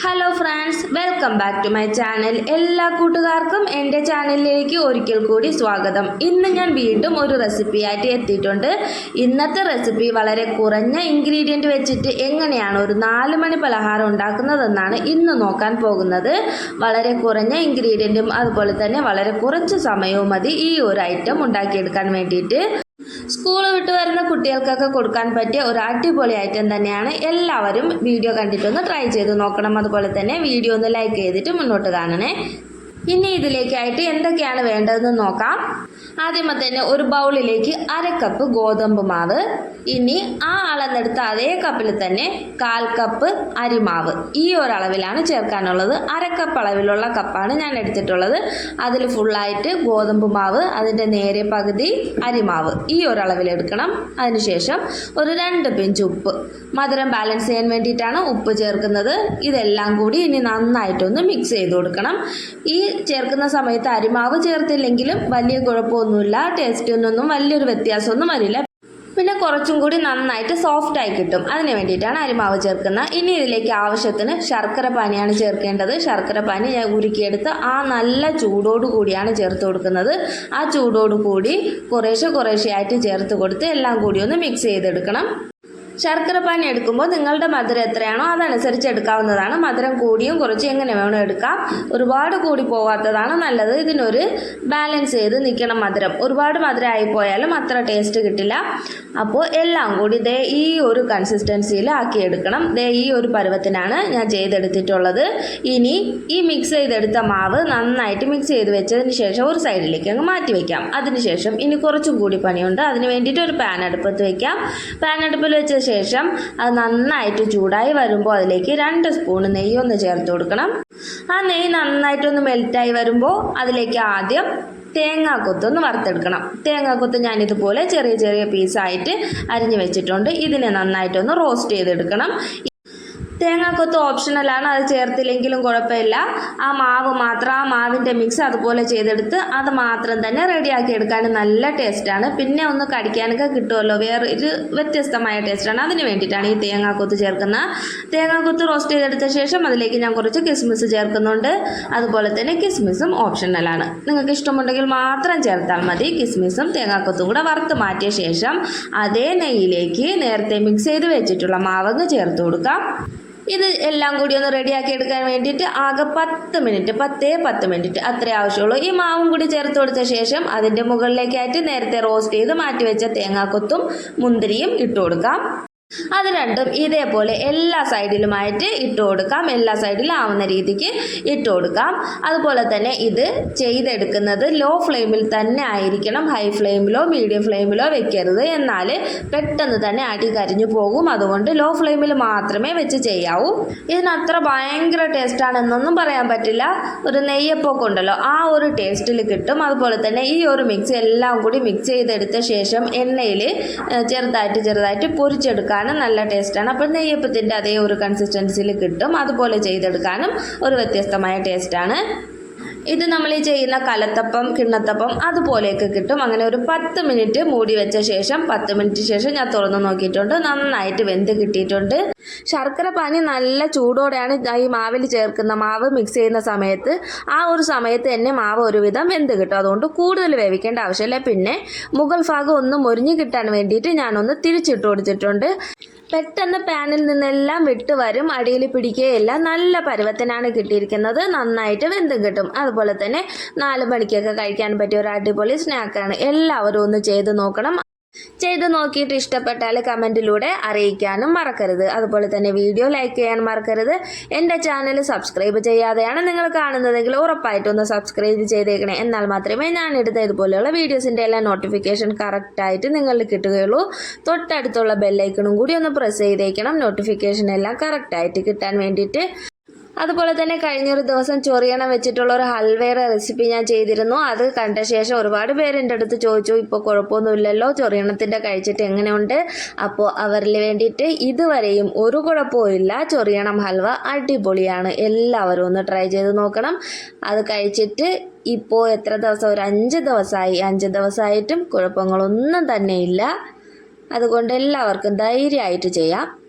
Hello friends welcome back to my channel എല്ലാ കൂട്ടുകാർക്കും എന്റെ ചാനലിലേക്ക് ഒരിക്കൽ കൂടി സ്വാഗതം. ഇന്ന് ഞാൻ വീണ്ടും ഒരു റെസിപ്പി ആയിട്ട് എത്തിയിട്ടുണ്ട്. ഇന്നത്തെ റെസിപ്പി വളരെ കുറഞ്ഞ ഇൻഗ്രീഡിയന്റ് വെച്ചിട്ട് എങ്ങനെയാണ് ഒരു നാല് മണി പലഹാരം ഉണ്ടാക്കുന്നതെന്നാണ് ഇന്ന് നോക്കാൻ പോകുന്നത്. വളരെ കുറഞ്ഞ ഇൻഗ്രീഡിയന്റും അതുപോലെ തന്നെ വളരെ കുറച്ച് സമയവും മതി ഈ ഒരു ഐറ്റം ഉണ്ടാക്കിയെടുക്കാൻ വേണ്ടിയിട്ട്. സ്കൂൾ വിട്ട് വരുന്ന കുട്ടികൾക്കൊക്കെ കൊടുക്കാൻ പറ്റിയ ഒരു അടിപൊളി ഐറ്റം തന്നെയാണ് എല്ലാവരും വീഡിയോ കണ്ടിട്ടൊന്ന് ട്രൈ ചെയ്ത് നോക്കണം. അതുപോലെ തന്നെ വീഡിയോ ഒന്ന് ലൈക്ക് ചെയ്തിട്ട് മുന്നോട്ട് കാണണേ. ഇനി ഇതിലേക്കായിട്ട് എന്തൊക്കെയാണ് വേണ്ടതെന്ന് നോക്കാം. ആദ്യമേ തന്നെ ഒരു ബൗളിലേക്ക് അര കപ്പ് ഗോതമ്പ് മാവ്. ഇനി ആ അളന്നെടുത്ത അതേ കപ്പിൽ തന്നെ കാൽ കപ്പ് അരിമാവ്. ഈ ഒരളവിലാണ് ചേർക്കാനുള്ളത്. അര കപ്പ് അളവിലുള്ള കപ്പാണ് ഞാൻ എടുത്തിട്ടുള്ളത്. അതിൽ ഫുള്ളായിട്ട് ഗോതമ്പ് മാവ് അതിന്റെ നേരെ പകുതി അരിമാവ്. ഈ ഒരളവിൽ എടുക്കണം. അതിനുശേഷം ഒരു രണ്ട് പിഞ്ച് ഉപ്പ്. മധുരം ബാലൻസ് ചെയ്യാൻ വേണ്ടിയിട്ടാണ് ഉപ്പ് ചേർക്കുന്നത്. ഇതെല്ലാം കൂടി ഇനി നന്നായിട്ടൊന്ന് മിക്സ് ചെയ്ത് കൊടുക്കണം. ഈ ചേർക്കുന്ന സമയത്ത് അരിമാവ് ചേർത്തില്ലെങ്കിലും വലിയ കുഴപ്പമൊന്നുമില്ല. ടേസ്റ്റിനൊന്നും വലിയൊരു വ്യത്യാസമൊന്നും വരില്ല. പിന്നെ കുറച്ചും കൂടി നന്നായിട്ട് സോഫ്റ്റ് ആയി കിട്ടും. അതിന് വേണ്ടിയിട്ടാണ് അരിമാവ് ചേർക്കുന്നത്. ഇനി ഇതിലേക്ക് ആവശ്യത്തിന് ശർക്കര പാനിയാണ് ചേർക്കേണ്ടത്. ശർക്കര പാനി ഞാൻ ഉരുക്കിയെടുത്ത് ആ നല്ല ചൂടോട് കൂടിയാണ് ചേർത്ത് കൊടുക്കുന്നത്. ആ ചൂടോട് കൂടി കുറേശ്ശെ കുറേശ്ശെ ആയിട്ട് ചേർത്ത് കൊടുത്ത് എല്ലാം കൂടി ഒന്ന് മിക്സ് ചെയ്തെടുക്കണം. ശർക്കര പാനി എടുക്കുമ്പോൾ നിങ്ങളുടെ മധുരം എത്രയാണോ അതനുസരിച്ച് എടുക്കാവുന്നതാണ്. മധുരം കൂടിയും കുറച്ചും എങ്ങനെ വേണം എടുക്കാം. ഒരുപാട് കൂടി പോകാത്തതാണ് നല്ലത്. ഇതിനൊരു ബാലൻസ് ചെയ്ത് നിൽക്കണം മധുരം. ഒരുപാട് മധുരമായി പോയാലും അത്ര ടേസ്റ്റ് കിട്ടില്ല. അപ്പോൾ എല്ലാം കൂടി ദേ ഈ ഒരു കൺസിസ്റ്റൻസിയിൽ ആക്കിയെടുക്കണം ദേ ഈ ഒരു പരുവത്തിനാണ് ഞാൻ ചെയ്തെടുത്തിട്ടുള്ളത്. ഇനി ഈ മിക്സ് ചെയ്തെടുത്ത മാവ് നന്നായിട്ട് മിക്സ് ചെയ്ത് വെച്ചതിന് ശേഷം ഒരു സൈഡിലേക്ക് അങ്ങ് മാറ്റി വയ്ക്കാം അതിനുശേഷം ഇനി കുറച്ചും കൂടി പണിയുണ്ട്. അതിന് വേണ്ടിയിട്ട് ഒരു പാൻ അടുപ്പത്ത് വയ്ക്കാം പാൻ അടുപ്പിൽ വെച്ച ശേഷം അത് നന്നായിട്ട് ചൂടായി വരുമ്പോൾ അതിലേക്ക് രണ്ട് സ്പൂൺ നെയ്യ് ഒന്ന് ചേർത്ത് കൊടുക്കണം. ആ നെയ്യ് നന്നായിട്ടൊന്ന് മെൽറ്റായി വരുമ്പോൾ അതിലേക്ക് ആദ്യം തേങ്ങാക്കൊത്തൊന്ന് വറുത്തെടുക്കണം. തേങ്ങാക്കൊത്ത് ഞാനിതുപോലെ ചെറിയ ചെറിയ പീസായിട്ട് അരിഞ്ഞു വെച്ചിട്ടുണ്ട്. ഇതിനെ നന്നായിട്ടൊന്ന് റോസ്റ്റ് ചെയ്തെടുക്കണം. തേങ്ങാക്കൊത്ത് ഓപ്ഷണലാണ് അത് ചേർത്തില്ലെങ്കിലും കുഴപ്പമില്ല. ആ മാവ് മാത്രം ആ മാവിന്റെ മിക്സ് അതുപോലെ ചെയ്തെടുത്ത് അത് മാത്രം തന്നെ റെഡിയാക്കി എടുക്കാൻ നല്ല ടേസ്റ്റാണ് പിന്നെ ഒന്ന് കടിക്കാനൊക്കെ കിട്ടുമല്ലോ. വേറെ ഒരു വ്യത്യസ്തമായ ടേസ്റ്റാണ് അതിന് വേണ്ടിയിട്ടാണ് ഈ തേങ്ങാക്കൊത്ത് ചേർക്കുന്നത്. തേങ്ങാക്കൊത്ത് റോസ്റ്റ് ചെയ്തെടുത്ത ശേഷം അതിലേക്ക് ഞാൻ കുറച്ച് കിസ്മിസ് ചേർക്കുന്നുണ്ട്. അതുപോലെ തന്നെ കിസ്മിസും ഓപ്ഷണലാണ് നിങ്ങൾക്ക് ഇഷ്ടമുണ്ടെങ്കിൽ മാത്രം ചേർത്താൽ മതി. കിസ്മിസും തേങ്ങാക്കൊത്തും കൂടെ വറുത്ത് മാറ്റിയ ശേഷം അതേ നെയ്യിലേക്ക് നേരത്തെ മിക്സ് ചെയ്ത് വെച്ചിട്ടുള്ള മാവങ്ങ് ചേർത്ത് കൊടുക്കാം. ഇത് എല്ലാം കൂടി ഒന്ന് റെഡിയാക്കി എടുക്കാൻ വേണ്ടിയിട്ട് ആകെ പത്ത് മിനിറ്റ് പത്തേ പത്ത് മിനിറ്റ് അത്രേ ആവശ്യമുള്ളൂ. ഈ മാവും കൂടി ചേർത്ത് കൊടുത്ത ശേഷം അതിന്റെ മുകളിലേക്കായിട്ട് നേരത്തെ റോസ്റ്റ് ചെയ്ത് മാറ്റി വെച്ച തേങ്ങാക്കൊത്തും മുന്തിരിയും ഇട്ട് കൊടുക്കാം. അത് രണ്ടും ഇതേപോലെ എല്ലാ സൈഡിലുമായിട്ട് ഇട്ട് കൊടുക്കാം. എല്ലാ സൈഡിലും ആവുന്ന രീതിക്ക് ഇട്ട് കൊടുക്കാം. അതുപോലെ തന്നെ ഇത് ചെയ്തെടുക്കുന്നത് ലോ ഫ്ലെയിമിൽ തന്നെ ആയിരിക്കണം. ഹൈ ഫ്ലെയിമിലോ മീഡിയം ഫ്ലെയിമിലോ വെക്കരുത്. എന്നാൽ പെട്ടെന്ന് തന്നെ അടി കരിഞ്ഞു പോകും. അതുകൊണ്ട് ലോ ഫ്ലെയിമിൽ മാത്രമേ വെച്ച് ചെയ്യാവൂ. ഇതിനത്ര ഭയങ്കര ടേസ്റ്റാണെന്നൊന്നും പറയാൻ പറ്റില്ല. ഒരു നെയ്യപ്പൊക്കെ ഉണ്ടല്ലോ ആ ഒരു ടേസ്റ്റിൽ കിട്ടും. അതുപോലെ തന്നെ ഈ ഒരു മിക്സ് എല്ലാം കൂടി മിക്സ് ചെയ്തെടുത്ത ശേഷം എണ്ണയിൽ ചെറുതായിട്ട് ചെറുതായിട്ട് പൊരിച്ചെടുക്കാനും നല്ല ടേസ്റ്റാണ്. അപ്പോൾ നെയ്യപ്പത്തിന്റെ അതേ ഒരു കൺസിസ്റ്റൻസിയിൽ കിട്ടും. അതുപോലെ ചെയ്തെടുക്കാനും ഒരു വ്യത്യസ്തമായ ടേസ്റ്റാണ്. ഇത് നമ്മൾ ഈ ചെയ്യുന്ന കലത്തപ്പം കിണ്ണത്തപ്പം അതുപോലെയൊക്കെ കിട്ടും. അങ്ങനെ ഒരു പത്ത് മിനിറ്റ് മൂടി വെച്ച ശേഷം പത്ത് മിനിറ്റ് ശേഷം ഞാൻ തുറന്ന് നോക്കിയിട്ടുണ്ട്. നന്നായിട്ട് വെന്ത് കിട്ടിയിട്ടുണ്ട്. ശർക്കര പാനി നല്ല ചൂടോടെയാണ് ഈ മാവിൽ ചേർക്കുന്ന മാവ് മിക്സ് ചെയ്യുന്ന സമയത്ത്. ആ ഒരു സമയത്ത് തന്നെ മാവ് ഒരുവിധം വെന്ത് കിട്ടും. അതുകൊണ്ട് കൂടുതൽ വേവിക്കേണ്ട ആവശ്യമില്ല. പിന്നെ മുകൾ ഭാഗം ഒന്ന് മുരിഞ്ഞ് കിട്ടാൻ വേണ്ടിയിട്ട് ഞാനൊന്ന് തിരിച്ചിട്ട് കൊടുത്തിട്ടുണ്ട്. പെട്ടെന്ന് പാനിൽ നിന്നെല്ലാം വിട്ട് വരും. അടിയിൽ പിടിക്കുകയില്ല. നല്ല പരുവത്തിനാണ് കിട്ടിയിരിക്കുന്നത്. നന്നായിട്ട് വെന്തും കിട്ടും. അതുപോലെ തന്നെ നാല് മണിക്കൊക്കെ കഴിക്കാൻ പറ്റിയ ഒരു അടിപൊളി സ്നാക്കാണ് എല്ലാവരും ഒന്ന് ചെയ്ത് നോക്കണം. ചെയ്ത് നോക്കിയിട്ട് ഇഷ്ടപ്പെട്ടാൽ കമന്റിലൂടെ അറിയിക്കാനും മറക്കരുത്. അതുപോലെ തന്നെ വീഡിയോ ലൈക്ക് ചെയ്യാൻ മറക്കരുത്. എന്റെ ചാനൽ സബ്സ്ക്രൈബ് ചെയ്യാതെയാണ് നിങ്ങൾ കാണുന്നതെങ്കിൽ ഉറപ്പായിട്ടും ഒന്ന് സബ്സ്ക്രൈബ് ചെയ്തേക്കണേ. എന്നാൽ മാത്രമേ ഞാൻ എടുത്ത ഇതുപോലെയുള്ള വീഡിയോസിന്റെ എല്ലാ നോട്ടിഫിക്കേഷൻ കറക്റ്റായിട്ട് നിങ്ങൾക്ക് കിട്ടുകയുള്ളൂ. തൊട്ടടുത്തുള്ള ബെല്ലൈക്കണും കൂടി ഒന്ന് പ്രസ് ചെയ്തേക്കണം. നോട്ടിഫിക്കേഷൻ എല്ലാം കറക്റ്റായിട്ട് കിട്ടാൻ വേണ്ടിയിട്ട് അതുപോലെ തന്നെ കഴിഞ്ഞൊരു ദിവസം ചൊറിയണം വെച്ചിട്ടുള്ള ഒരു ഹൽവയുടെ റെസിപ്പി ഞാൻ ചെയ്തിരുന്നു. അത് കണ്ട ശേഷം ഒരുപാട് പേര് എന്റെ അടുത്ത് ചോദിച്ചു ഇപ്പോൾ കുഴപ്പമൊന്നുമില്ലല്ലോ ചൊറിയണത്തിന്റെ കഴിച്ചിട്ട് എങ്ങനെയുണ്ട്? അപ്പോൾ അവരിൽ വേണ്ടിയിട്ട് ഇതുവരെയും ഒരു കുഴപ്പമില്ല ചൊറിയണം ഹൽവ അടിപൊളിയാണ്. എല്ലാവരും ഒന്ന് ട്രൈ ചെയ്ത് നോക്കണം. അത് കഴിച്ചിട്ട് ഇപ്പോൾ എത്ര ദിവസം? ഒരു അഞ്ച് ദിവസമായി അഞ്ച് ദിവസമായിട്ടും കുഴപ്പങ്ങളൊന്നും തന്നെ ഇല്ല അതുകൊണ്ട് എല്ലാവർക്കും ധൈര്യമായിട്ട് ചെയ്യാം.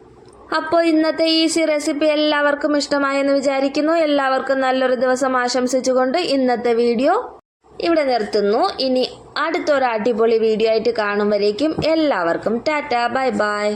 അപ്പോൾ ഇന്നത്തെ ഈസി റെസിപ്പി എല്ലാവർക്കും ഇഷ്ടമായെന്ന് വിചാരിക്കുന്നു. എല്ലാവർക്കും നല്ലൊരു ദിവസം ആശംസിച്ചുകൊണ്ട് ഇന്നത്തെ വീഡിയോ ഇവിടെ നിർത്തുന്നു. ഇനി അടുത്തൊരു അടിപൊളി വീഡിയോ ആയിട്ട് കാണുമ്പോഴേക്കും എല്ലാവർക്കും ടാറ്റ. Bye bye.